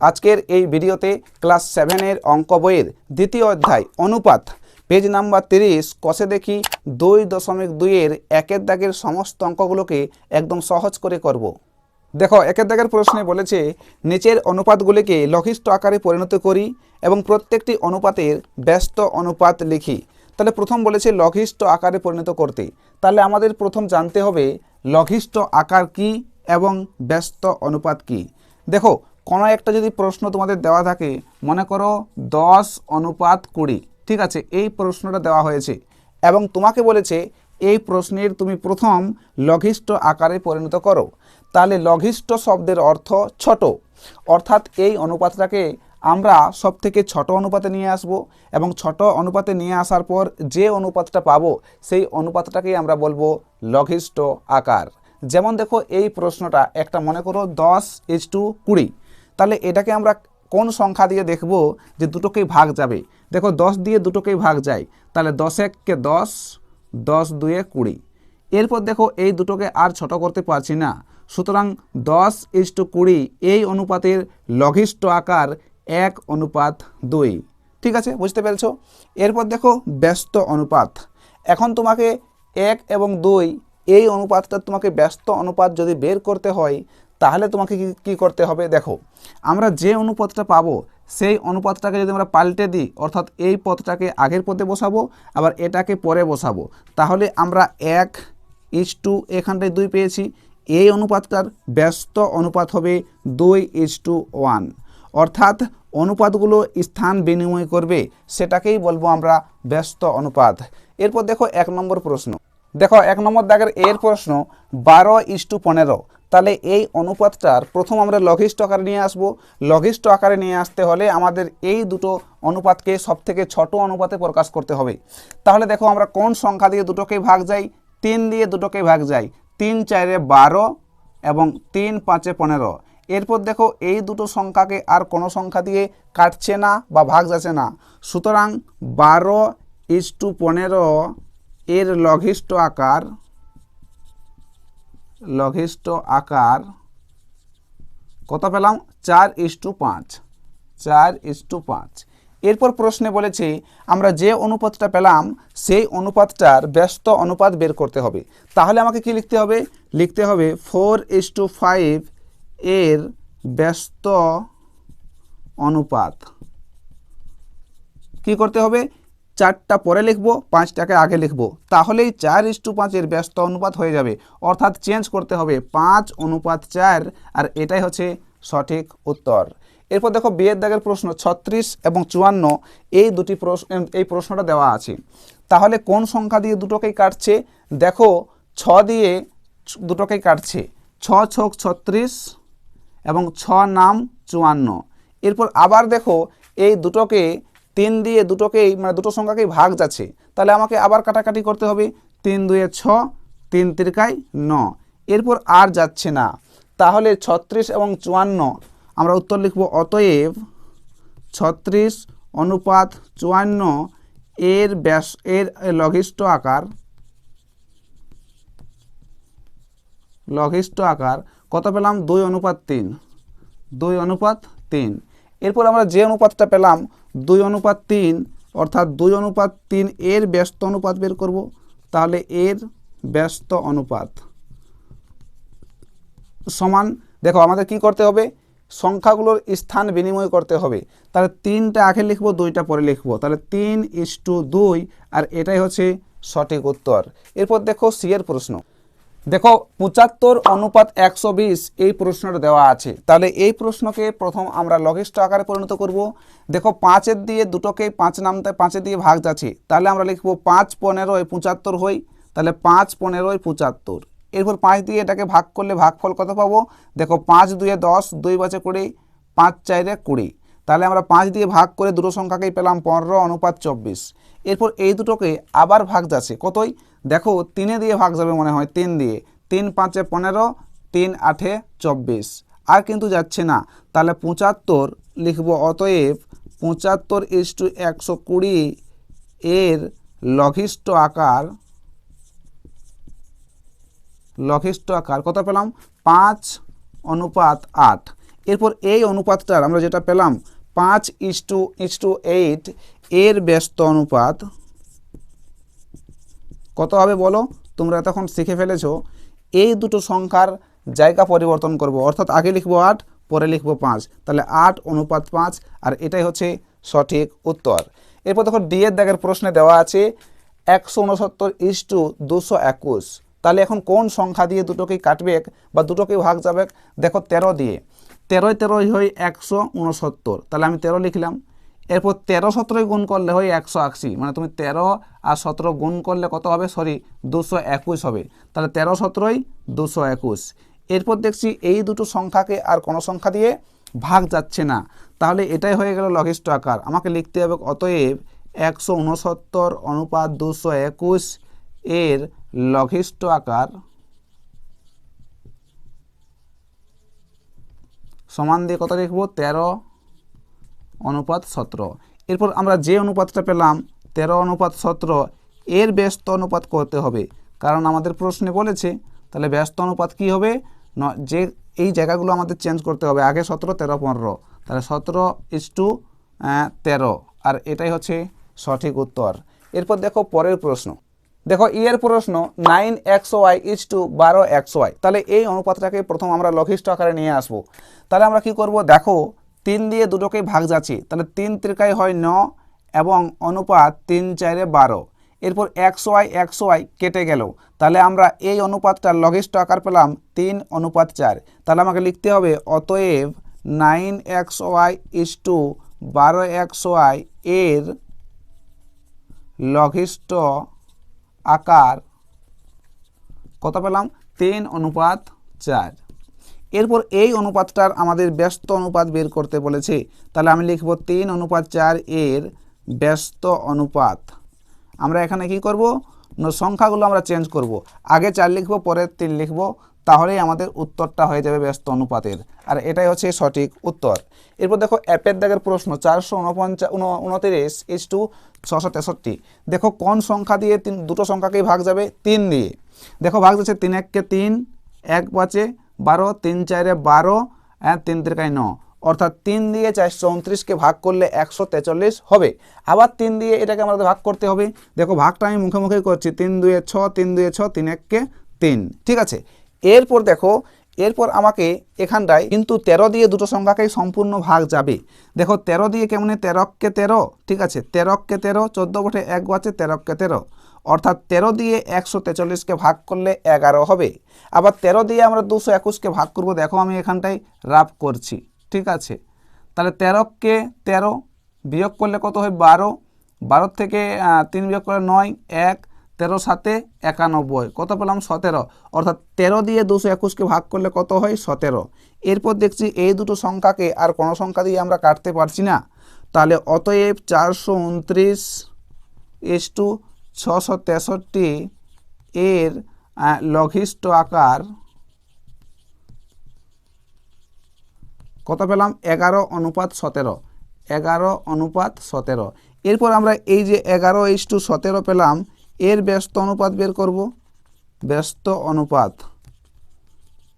আজকের এই ভিডিওতে ক্লাস সেভেনের অঙ্ক বইয়ের দ্বিতীয় অধ্যায় অনুপাত, পেজ নাম্বার তিরিশ, কষে দেখি দুই দশমিক দুইয়ের একের দাগের সমস্ত অঙ্কগুলোকে একদম সহজ করে করব। দেখো, একের দাগের প্রশ্নে বলেছে, নিচের অনুপাতগুলিকে লঘিষ্ঠ আকারে পরিণত করি এবং প্রত্যেকটি অনুপাতের ব্যস্ত অনুপাত লিখি। তাহলে প্রথম বলেছে লঘিষ্ঠ আকারে পরিণত করতে। তাহলে আমাদের প্রথম জানতে হবে লঘিষ্ঠ আকার কি এবং ব্যস্ত অনুপাত কি। দেখো কোনো একটা যদি প্রশ্ন তোমাদের দেওয়া থাকে, মনে করো দশ অনুপাত কুড়ি, ঠিক আছে? এই প্রশ্নটা দেওয়া হয়েছে। এবং তোমাকে বলেছে, এই প্রশ্নের তুমি প্রথম লঘিষ্ঠ আকারে পরিণত করো। তাহলে লঘিষ্ঠ শব্দের অর্থ ছোট। অর্থাৎ এই অনুপাতটাকে আমরা সব থেকে ছোট অনুপাতে নিয়ে আসব এবং ছোট অনুপাতে নিয়ে আসার পর যে অনুপাতটা পাবো, সেই অনুপাতটাকেই আমরা বলব লঘিষ্ঠ আকার। যেমন দেখো, এই প্রশ্নটা একটা মনে করো দশ ইজ টু কুড়ি। তাহলে এটাকে আমরা কোন সংখ্যা দিয়ে দেখব যে দুটোকেই ভাগ যাবে? দেখো দশ দিয়ে দুটোকেই ভাগ যায়, তাহলে দশ এককে দশ দশ দুয়ে কুড়ি। এরপর দেখো এই দুটোকে আর ছোট করতে পারছি না। সুতরাং দশ ইস টু কুড়ি, এই অনুপাতের লঘিষ্ঠ আকার এক অনুপাত দুই। ঠিক আছে? বুঝতে পেরেছ? এরপর দেখো ব্যস্ত অনুপাত। এখন তোমাকে এক এবং দুই, এই অনুপাতটা তোমাকে ব্যস্ত অনুপাত যদি বের করতে হয় তাহলে তোমাকে কি করতে হবে? দেখো, আমরা যে অনুপাতটা পাবো, সেই অনুপাতটাকে যদি আমরা পাল্টে দিই, অর্থাৎ এই পদটাকে আগের পদে বসাবো, আবার এটাকে পরে বসাবো, তাহলে আমরা এক ইস টু এখানটায় দুই পেয়েছি। এই অনুপাতটার ব্যস্ত অনুপাত হবে দুই ইস টু ওয়ান। অর্থাৎ অনুপাতগুলো স্থান বিনিময় করবে, সেটাকেই বলব আমরা ব্যস্ত অনুপাত। এরপর দেখো এক নম্বর প্রশ্ন। দেখো, এক নম্বর দাগের এর প্রশ্ন, বারো ইস টু পনেরো। তাহলে এই অনুপাতটার প্রথম আমরা লঘিষ্ঠ আকারে নিয়ে আসব। লঘিষ্ঠ আকারে নিয়ে আসতে হলে আমাদের এই দুটো অনুপাতকে সব থেকে ছোট অনুপাতে প্রকাশ করতে হবে। তাহলে দেখো আমরা কোন সংখ্যা দিয়ে দুটোকে ভাগ যাই? তিন দিয়ে দুটোকে ভাগ যাই। তিন চারে বারো এবং তিন পাঁচে পনেরো। এরপর দেখো এই দুটো সংখ্যাকে আর কোনো সংখ্যা দিয়ে কাটছে না বা ভাগ যাচ্ছে না। সুতরাং বারো ইস টু পনেরো এর লঘিষ্ঠ আকার লঘিষ্ঠ আকার কত পেলাম? চার ইস টু পাঁচ। চার ইস টু পাঁচ। এরপর প্রশ্নে বলেছে, আমরা যে অনুপাতটা পেলাম, সেই অনুপাতটার ব্যস্ত অনুপাত বের করতে হবে। তাহলে আমাকে কি লিখতে হবে? লিখতে হবে ফোর ইস টু ফাইভ এর ব্যস্ত অনুপাত। কি করতে হবে? চারটা পরে লিখব, পাঁচটাকে আগে লিখব। তাহলেই চার ইস টু পাঁচের ব্যস্ত অনুপাত হয়ে যাবে। অর্থাৎ চেঞ্জ করতে হবে পাঁচ অনুপাত চার, আর এটাই হচ্ছে সঠিক উত্তর। এরপর দেখো বিয়ের দাগের প্রশ্ন ছত্রিশ এবং চুয়ান্ন, এই দুটি প্রশ্ন, এই প্রশ্নটা দেওয়া আছে। তাহলে কোন সংখ্যা দিয়ে দুটোকেই কাটছে? দেখো, ছ দিয়ে দুটোকেই কাটছে। ছ ছক ছত্রিশ এবং ছ নাম চুয়ান্ন। এরপর আবার দেখো, এই দুটোকে তিন দিয়ে দুটোকেই মানে দুটো সংখ্যাকেই ভাগ যাচ্ছে, তাহলে আমাকে আবার কাটাকাটি করতে হবে। তিন দুয়ে ছ, তিন তিরকায় ন। এরপর আর যাচ্ছে না। তাহলে ছত্রিশ এবং চুয়ান্ন, আমরা উত্তর লিখব অতএব ছত্রিশ অনুপাত চুয়ান্ন, এর ব্যাস, এর লঘিষ্ঠ আকার লঘিষ্ঠ আকার, কত পেলাম? দুই অনুপাত তিন। দুই অনুপাত তিন। এরপর আমরা যে অনুপাতটা পেলাম, দুই অনুপাত তিন, অর্থাৎ দুই অনুপাত তিন এর ব্যস্ত অনুপাত বের করব, তাহলে এর ব্যস্ত অনুপাত সমান, দেখো আমাদের কি করতে হবে? সংখ্যাগুলোর স্থান বিনিময় করতে হবে। তাহলে তিনটা আগে লিখব, দুইটা পরে লিখব। তাহলে তিন ইস টু দুই, আর এটাই হচ্ছে সঠিক উত্তর। এরপর দেখো সি এর প্রশ্ন। দেখো, পঁচাত্তর অনুপাত একশো বিশ এই প্রশ্নটা দেওয়া আছে। তাহলে এই প্রশ্নকে প্রথম আমরা লঘিষ্ঠ আকারে পরিণত করব। দেখো, পাঁচের দিয়ে দুটোকে পাঁচ নামতে পাঁচের দিয়ে ভাগ যাচ্ছে। তাহলে আমরা লিখব পাঁচ পনেরোয় পঁচাত্তর হই, তাহলে পাঁচ পনেরোয় পঁচাত্তর। এরপর পাঁচ দিয়ে এটাকে ভাগ করলে ভাগফল কত পাবো? দেখো, পাঁচ দুয়ে দশ, দুই বাজে কুড়ি, পাঁচ চাইরে কুড়ি। তাহলে আমরা পাঁচ দিয়ে ভাগ করে দুটো সংখ্যাকেই পেলাম পনেরো, অনুপাত চব্বিশ। এরপর এই দুটোকে আবার ভাগ যাচ্ছে। কতই? দেখো, তিনে দিয়ে ভাগ যাবে মনে হয়, তিন দিয়ে। তিন পাঁচে পনেরো, তিন আঠে চব্বিশ। আর কিন্তু যাচ্ছে না। তাহলে পঁচাত্তর লিখব অতএব পঁচাত্তর ইস টু একশো কুড়ি এর লঘিষ্ঠ আকার লঘিষ্ঠ আকার কত পেলাম? পাঁচ, অনুপাত আট। এরপর এই অনুপাতটার আমরা যেটা পেলাম পাঁচ is to is to eight এর ব্যস্ত অনুপাত কত হবে বলো? তোমরা তখন শিখে ফেলেছো। এই দুটো সংখ্যার জায়গা পরিবর্তন করব। অর্থাৎ আগে লিখব আট, পরে লিখব পাঁচ। তাহলে আট অনুপাত পাঁচ, আর এটাই হচ্ছে সঠিক উত্তর। এরপর দেখো ডি এর দাগের প্রশ্নে দেওয়া আছে, একশো উনসত্তর ইস টু দুশো একুশ। তাহলে এখন কোন সংখ্যা দিয়ে দুটোকেই কাটবে বা দুটোকেই ভাগ যাবে? দেখো তেরো দিয়ে। তেরোয় তেরোই হয় একশো উনসত্তর তাহলে আমি তেরো লিখলাম। এরপর তেরো সতেরোই গুণ করলে হয় একশো আশি। মানে তুমি তেরো আর সতেরো গুণ করলে কত হবে? সরি দুশো একুশ হবে। তাহলে তেরো সতেরোই দুশো একুশ। এরপর দেখছি এই দুটো সংখ্যাকে আর কোনো সংখ্যা দিয়ে ভাগ যাচ্ছে না। তাহলে এটাই হয়ে গেল লঘিষ্ঠ আকার। আমাকে লিখতে হবে অতএব একশো উনসত্তর অনুপাত দুশো একুশ এর লঘিষ্ঠ আকার সমান দিয়ে কত লিখব? তেরো অনুপাত সতেরো। এরপর আমরা যে অনুপাতটা পেলাম, তেরো অনুপাত সতেরো, এর ব্যস্ত অনুপাত করতে হবে। কারণ আমাদের প্রশ্নে বলেছে, তাহলে ব্যস্ত অনুপাত কি হবে? ন, যে, এই জায়গাগুলো আমাদের চেঞ্জ করতে হবে। আগে সতেরো, তেরো, পনেরো। তাহলে সতেরো ইস টু তেরো। আর এটাই হচ্ছে সঠিক উত্তর। এরপর দেখো পরের প্রশ্ন। দেখো ই এর প্রশ্ন নাইন একশো ওয়াই ইস টু বারো একশো ওয়াই তাহলে এই অনুপাতটাকে প্রথম আমরা লঘিষ্ঠ আকারে নিয়ে আসব। তাহলে আমরা কি করব? দেখো, তিন দিয়ে দুটোকেই ভাগ যাচ্ছি। তাহলে তিন ত্রিকায় হয় ন এবং অনুপাত তিন চারে বারো। এরপর একশো আই একশো আই কেটে গেল। তাহলে আমরা এই অনুপাতটার লঘিষ্ঠ আকার পেলাম তিন অনুপাত চার। তাহলে আমাকে লিখতে হবে, অতএব নাইন একশো আই ইস টু বারো একশো আই এর লঘিষ্ঠ আকার কত পেলাম? তিন অনুপাত চার। এরপর এই অনুপাতটার আমাদের ব্যস্ত অনুপাত বের করতে বলেছে। তাহলে আমি লিখব তিন অনুপাত চার এর ব্যস্ত অনুপাত। আমরা এখানে কি করব? সংখ্যাগুলো আমরা চেঞ্জ করব। আগে চার লিখব পরে তিন লিখব তাহলেই আমাদের উত্তরটা হয়ে যাবে ব্যস্ত অনুপাতের। আর এটাই হচ্ছে সঠিক উত্তর। এরপর দেখো, অ্যাপের দাগের প্রশ্ন, চারশো উনপঞ্চাশ উনতিরিশ ইস টু ছশো তেষট্টি। দেখো, কোন সংখ্যা দিয়ে তিন দুটো সংখ্যাকেই ভাগ যাবে? তিন দিয়ে। দেখো, ভাগ যাচ্ছে তিন এককে তিন, এক পাঁচে বারো, তিন চারে বারো হ্যাঁ তিন তিরকায় ন। অর্থাৎ তিন দিয়ে চারশো উনত্রিশকে ভাগ করলে একশো তেচল্লিশ হবে। আবার তিন দিয়ে এটাকে আমাদের ভাগ করতে হবে। দেখো, ভাগটা আমি মুখে মুখে করছি। তিন দুয়ে ছ, তিন দুয়ে ছ, তিন এককে তিন। ঠিক আছে? এরপর দেখো, এরপর আমাকে এখানটায় কিন্তু তেরো দিয়ে দুটো সংখ্যাকেই সম্পূর্ণ ভাগ যাবে। দেখো, তেরো দিয়ে কেমনে? তেরককে তেরো, ঠিক আছে? তেরককে তেরো, চোদ্দ বটে এক বাচে তেরককে তেরো। অর্থাৎ তেরো দিয়ে একশো তেচল্লিশকে ভাগ করলে এগারো হবে। আবার তেরো দিয়ে আমরা দুশো একুশকে ভাগ করব, দেখো আমি এখানটায় রাফ করছি, ঠিক আছে? তাহলে তেরোকে তেরো বিয়োগ করলে কত হয়? বারো। বারো থেকে তিন বিয়োগ করলে নয়, এক। তেরো সাতে একানব্বই। কত পেলাম? সতেরো। অর্থাৎ তেরো দিয়ে দুশো একুশকে ভাগ করলে কত হয়? সতেরো। এরপর দেখছি এই দুটো সংখ্যাকে আর কোনো সংখ্যা দিয়ে আমরা কাটতে পারছি না। তাহলে অতএব চারশো উনত্রিশ এস টু ছশো তেষট্টি এর লঘিষ্ঠ আকার কত পেলাম? এগারো অনুপাত সতেরো। এগারো অনুপাত সতেরো। এরপর আমরা এই যে এগারো ইস টু সতেরো পেলাম এর ব্যস্ত অনুপাত বের করব। ব্যস্ত অনুপাত।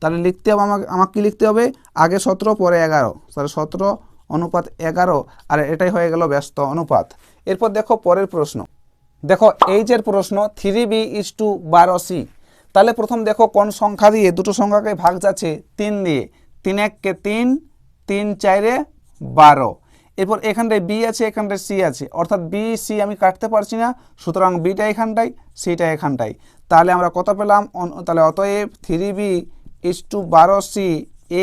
তাহলে লিখতে হবে আমাকে আমাকে কি লিখতে হবে? আগে সতেরো, পরে এগারো। তাহলে সতেরো অনুপাত এগারো, আর এটাই হয়ে গেল ব্যস্ত অনুপাত। এরপর দেখো পরের প্রশ্ন। দেখো এইচের প্রশ্ন থ্রি বি ইস টু বারো সি তাহলে প্রথম দেখো কোন সংখ্যা দিয়ে দুটো সংখ্যাকে ভাগ যাচ্ছে? তিন দিয়ে। তিন এককে তিন তিন চারে বারো। এরপর এখানটায় বি আছে, এখানটায় সি আছে। অর্থাৎ বি সি আমি কাটতে পারছি না, সুতরাং বিটা এখানটায় সিটা এখানটায়। তাহলে আমরা কত পেলাম? তাহলে অতএব থ্রি বি ইস টু বারো সি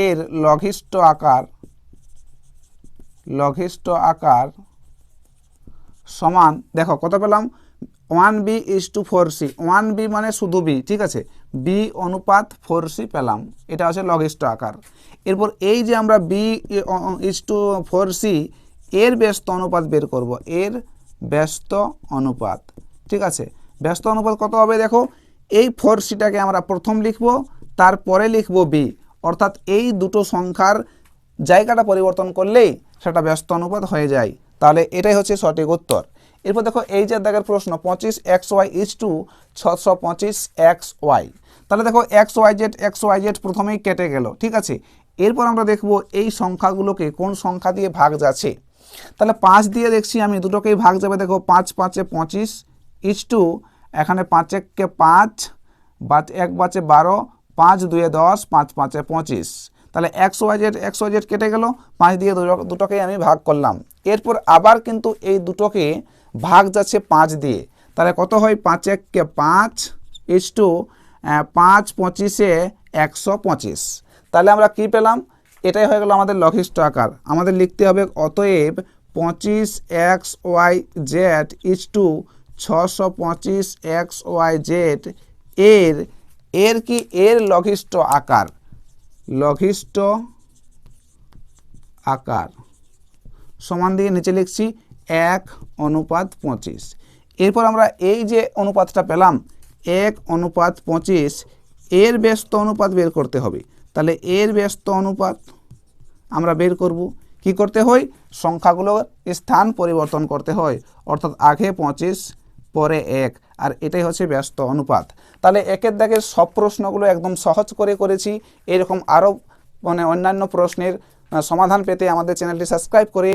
এর লঘিষ্ঠ আকার লঘিষ্ঠ আকার সমান, দেখো কত পেলাম? One B is to four C one B মানে শুধু বি ঠিক আছে? বি অনুপাত ফোর সি পেলাম। এটা হচ্ছে লঘিষ্ঠ আকার। এরপর এই যে আমরা B is to four C এর ব্যস্ত অনুপাত বের করব। এর ব্যস্ত অনুপাত, ঠিক আছে? ব্যস্ত অনুপাত কত হবে দেখো? এই ফোর সিটাকে আমরা প্রথম লিখব, তারপরে লিখব বি অর্থাৎ এই দুটো সংখ্যার জায়গাটা পরিবর্তন করলেই সেটা ব্যস্ত অনুপাত হয়ে যায়। তাহলে এটাই হচ্ছে সঠিক উত্তর। এরপর দেখো, এই যে দাগের প্রশ্ন, পঁচিশ এক্স ওয়াই ইস টু ছশো পঁচিশ এক্স ওয়াই। তাহলে দেখো, X Y Z, X Y Z প্রথমেই কেটে গেল, ঠিক আছে? এরপর আমরা দেখব এই সংখ্যাগুলোকে কোন সংখ্যা দিয়ে ভাগ যাচ্ছে। তাহলে পাঁচ দিয়ে দেখছি আমি দুটোকেই ভাগ যাবে, দেখো পাঁচ, পাঁচে পঁচিশ, ইচ টু, এখানে পাঁচ এককে পাঁচ, বাচ এক, বাচে বারো, পাঁচ দুয়ে দশ, পাঁচ, পাঁচে পঁচিশ। তাহলে একশো ওয়াই, জেড একশো জেড কেটে গেল, পাঁচ দিয়ে দুটো- দুটোকেই আমি ভাগ করলাম। এরপর আবার কিন্তু এই দুটোকে ভাগ যাচ্ছে পাঁচ দিয়ে। তাহলে কত হয়? পাঁচ এককে পাঁচ, ইচ টু পাঁচ পঁচিশে একশো পঁচিশ। তাহলে আমরা কি পেলাম? এটাই হয়ে গেল আমাদের লঘিষ্ঠ আকার। আমাদের লিখতে হবে অতএব পঁচিশ X Y Z each to ছশো পঁচিশ এক্স ওয়াই জেড এর এর কি এর লঘিষ্ঠ আকার? লঘিষ্ঠ আকার। সমান দিয়ে নিচে লিখছি এক অনুপাত পঁচিশ। এরপর আমরা এই যে অনুপাতটা পেলাম, এক অনুপাত পঁচিশ, এর ব্যস্ত অনুপাত বের করতে হবে। তাহলে এর ব্যস্ত অনুপাত আমরা বের করব। কি করতে হয়? সংখ্যাগুলোর স্থান পরিবর্তন করতে হয়। অর্থাৎ আগে পঁচিশ, পরে এক। আর এটাই হচ্ছে ব্যস্ত অনুপাত। তাহলে একের দাগের সব প্রশ্নগুলো একদম সহজ করে করেছি। এরকম আরও মানে অন্যান্য প্রশ্নের সমাধান পেতে আমাদের চ্যানেলটি সাবস্ক্রাইব করে